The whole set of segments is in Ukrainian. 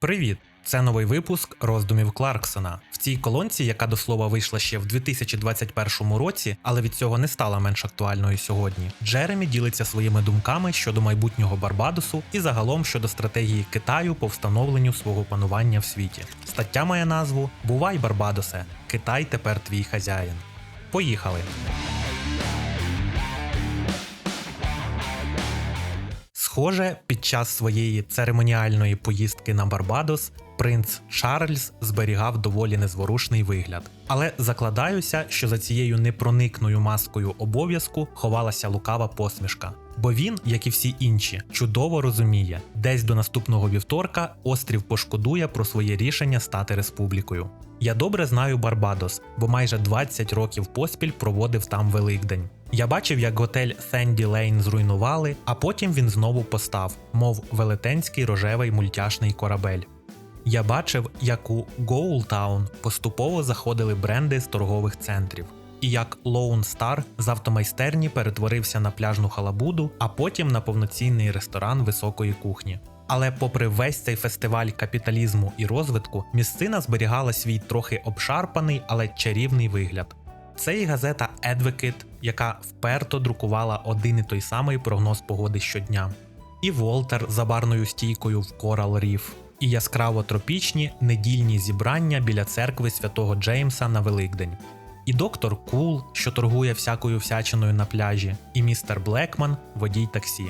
Привіт! Це новий випуск роздумів Кларксона. В цій колонці, яка до слова вийшла ще в 2021 році, але від цього не стала менш актуальною сьогодні. Джеремі ділиться своїми думками щодо майбутнього Барбадосу і загалом щодо стратегії Китаю по встановленню свого панування в світі. Стаття має назву Бувай, Барбадосе! Китай тепер твій хазяїн. Поїхали! Схоже, під час своєї церемоніальної поїздки на Барбадос принц Чарльз зберігав доволі незворушний вигляд. Але закладаюся, що за цією непроникною маскою обов'язку ховалася лукава посмішка. Бо він, як і всі інші, чудово розуміє, десь до наступного вівторка острів пошкодує про своє рішення стати республікою. Я добре знаю Барбадос, бо майже 20 років поспіль проводив там Великдень. Я бачив, як готель Сенді Лейн зруйнували, а потім він знову постав, мов велетенський рожевий мультяшний корабель. Я бачив, як у Гоултаун поступово заходили бренди з торгових центрів, і як Lone Star з автомайстерні перетворився на пляжну халабуду, а потім на повноцінний ресторан високої кухні. Але, попри весь цей фестиваль капіталізму і розвитку, місцина зберігала свій трохи обшарпаний, але чарівний вигляд. Це і газета Advocate, яка вперто друкувала один і той самий прогноз погоди щодня, і Волтер за барною стійкою в Coral Reef, і яскраво тропічні недільні зібрання біля церкви святого Джеймса на Великдень. І доктор Кул, що торгує всякою всячиною на пляжі, і містер Блекман, водій таксі.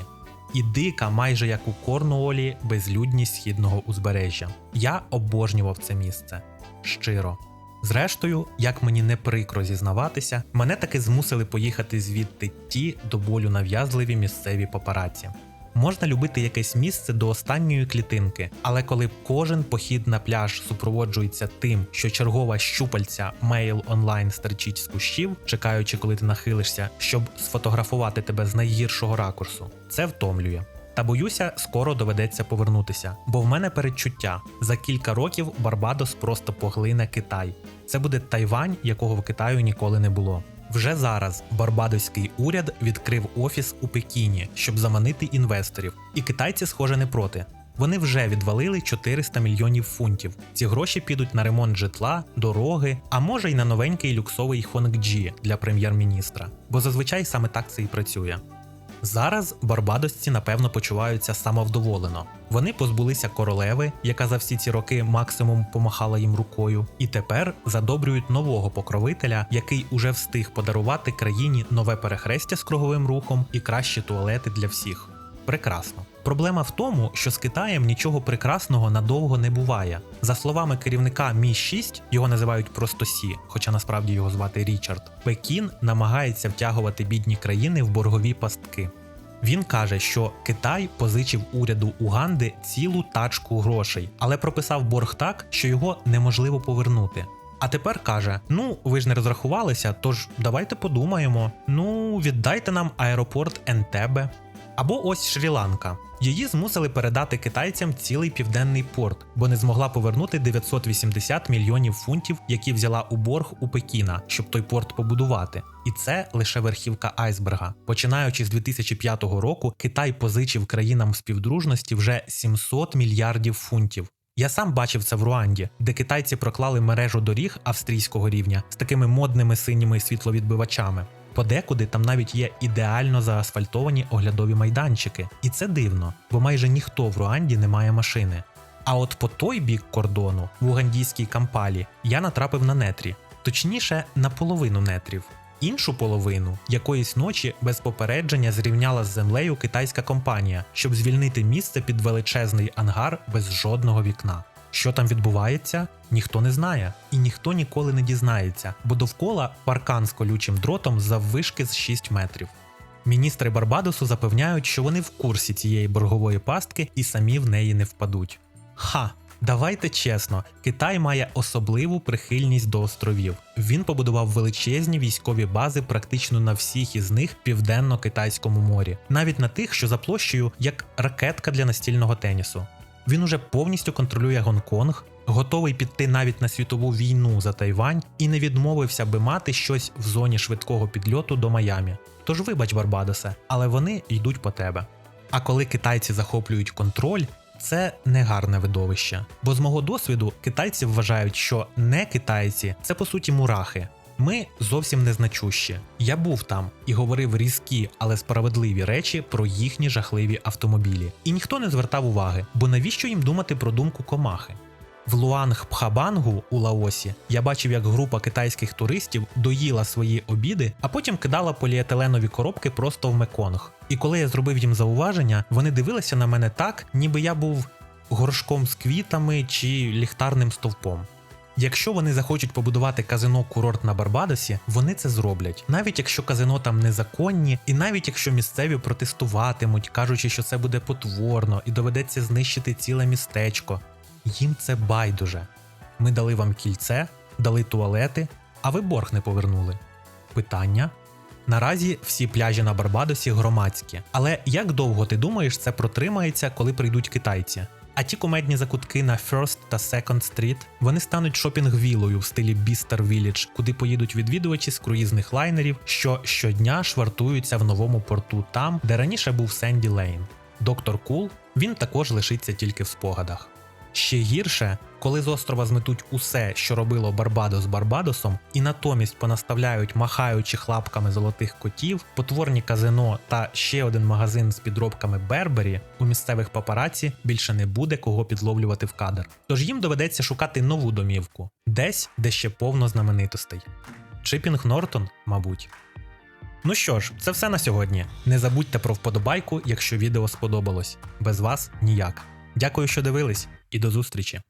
І дика, майже як у Корнуолі, безлюдність східного узбережжя. Я обожнював це місце щиро. Зрештою, як мені не прикро зізнаватися, мене таки змусили поїхати звідти ті до болю нав'язливі місцеві папараці. Можна любити якесь місце до останньої клітинки, але коли кожен похід на пляж супроводжується тим, що чергова щупальця мейл онлайн стерчить з кущів, чекаючи, коли ти нахилишся, щоб сфотографувати тебе з найгіршого ракурсу, це втомлює. Та боюся, скоро доведеться повернутися, бо в мене передчуття за кілька років Барбадос просто поглине Китай. Це буде Тайвань, якого в Китаю ніколи не було. Вже зараз барбадоський уряд відкрив офіс у Пекіні, щоб заманити інвесторів, і китайці, схоже, не проти. Вони вже відвалили 400 мільйонів фунтів. Ці гроші підуть на ремонт житла, дороги, а може й на новенький люксовий Хонгджі для прем'єр-міністра. Бо зазвичай саме так це і працює. Зараз барбадосці напевно почуваються самовдоволено. Вони позбулися королеви, яка за всі ці роки максимум помахала їм рукою, і тепер задобрюють нового покровителя, який уже встиг подарувати країні нове перехрестя з круговим рухом і кращі туалети для всіх. Прекрасно. Проблема в тому, що з Китаєм нічого прекрасного надовго не буває. За словами керівника Мі 6 його називають просто Сі, хоча насправді його звати Річард. Пекін намагається втягувати бідні країни в боргові пастки. Він каже, що Китай позичив уряду Уганди цілу тачку грошей, але прописав борг так, що його неможливо повернути. А тепер каже: ну ви ж не розрахувалися, тож давайте подумаємо. Ну, віддайте нам аеропорт Ентебе. Або ось Шрі-Ланка. Її змусили передати китайцям цілий південний порт, бо не змогла повернути 980 мільйонів фунтів, які взяла у борг у Пекіна, щоб той порт побудувати. І це лише верхівка айсберга. Починаючи з 2005 року, Китай позичив країнам співдружності вже 700 мільярдів фунтів. Я сам бачив це в Руанді, де китайці проклали мережу доріг австрійського рівня з такими модними синіми світловідбивачами. Подекуди там навіть є ідеально заасфальтовані оглядові майданчики, і це дивно, бо майже ніхто в Руанді не має машини. А от по той бік кордону, в угандійській кампалі, я натрапив на нетрі, точніше, на половину нетрів. Іншу половину якоїсь ночі без попередження зрівняла з землею китайська компанія, щоб звільнити місце під величезний ангар без жодного вікна. Що там відбувається, ніхто не знає, і ніхто ніколи не дізнається, бо довкола паркан з колючим дротом заввишки з 6 метрів. Міністри Барбадосу запевняють, що вони в курсі цієї боргової пастки і самі в неї не впадуть. Ха! Давайте чесно, Китай має особливу прихильність до островів. Він побудував величезні військові бази практично на всіх із них в південно-китайському морі, навіть на тих, що за площею як ракетка для настільного тенісу. Він уже повністю контролює Гонконг, готовий піти навіть на світову війну за Тайвань і не відмовився би мати щось в зоні швидкого підльоту до Майамі. Тож вибач, Барбадосе, але вони йдуть по тебе. А коли китайці захоплюють контроль, це не гарне видовище. Бо з мого досвіду китайці вважають, що не китайці це по суті мурахи. Ми зовсім незначущі. Я був там і говорив різкі, але справедливі речі про їхні жахливі автомобілі. І ніхто не звертав уваги, бо навіщо їм думати про думку комахи? В Луанг Пхабангу у Лаосі я бачив, як група китайських туристів доїла свої обіди, а потім кидала поліетиленові коробки просто в Меконг. І коли я зробив їм зауваження, вони дивилися на мене так, ніби я був горшком з квітами чи ліхтарним стовпом. Якщо вони захочуть побудувати казино курорт на Барбадосі, вони це зроблять, навіть якщо казино там незаконні, і навіть якщо місцеві протестуватимуть, кажучи, що це буде потворно і доведеться знищити ціле містечко. Їм це байдуже. Ми дали вам кільце, дали туалети, а ви борг не повернули. Питання. Наразі всі пляжі на Барбадосі громадські, але як довго ти думаєш, це протримається, коли прийдуть китайці? А ті кумедні закутки на First та Second Street вони стануть шопінг-вілою в стилі Бістер Village, куди поїдуть відвідувачі з круїзних лайнерів, що щодня швартуються в новому порту там, де раніше був Сенді Лейн. Доктор Кул він також лишиться тільки в спогадах. Ще гірше, коли з острова зметуть усе, що робило Барбадос Барбадосом, і натомість понаставляють махаючи лапками золотих котів, потворні казино та ще один магазин з підробками Бербері, у місцевих папараці більше не буде кого підловлювати в кадр. Тож їм доведеться шукати нову домівку, десь, де ще повно знаменитостей. Чипінг Нортон, мабуть. Ну що ж, це все на сьогодні. Не забудьте про вподобайку, якщо відео сподобалось. Без вас ніяк. Дякую, що дивились, і до зустрічі!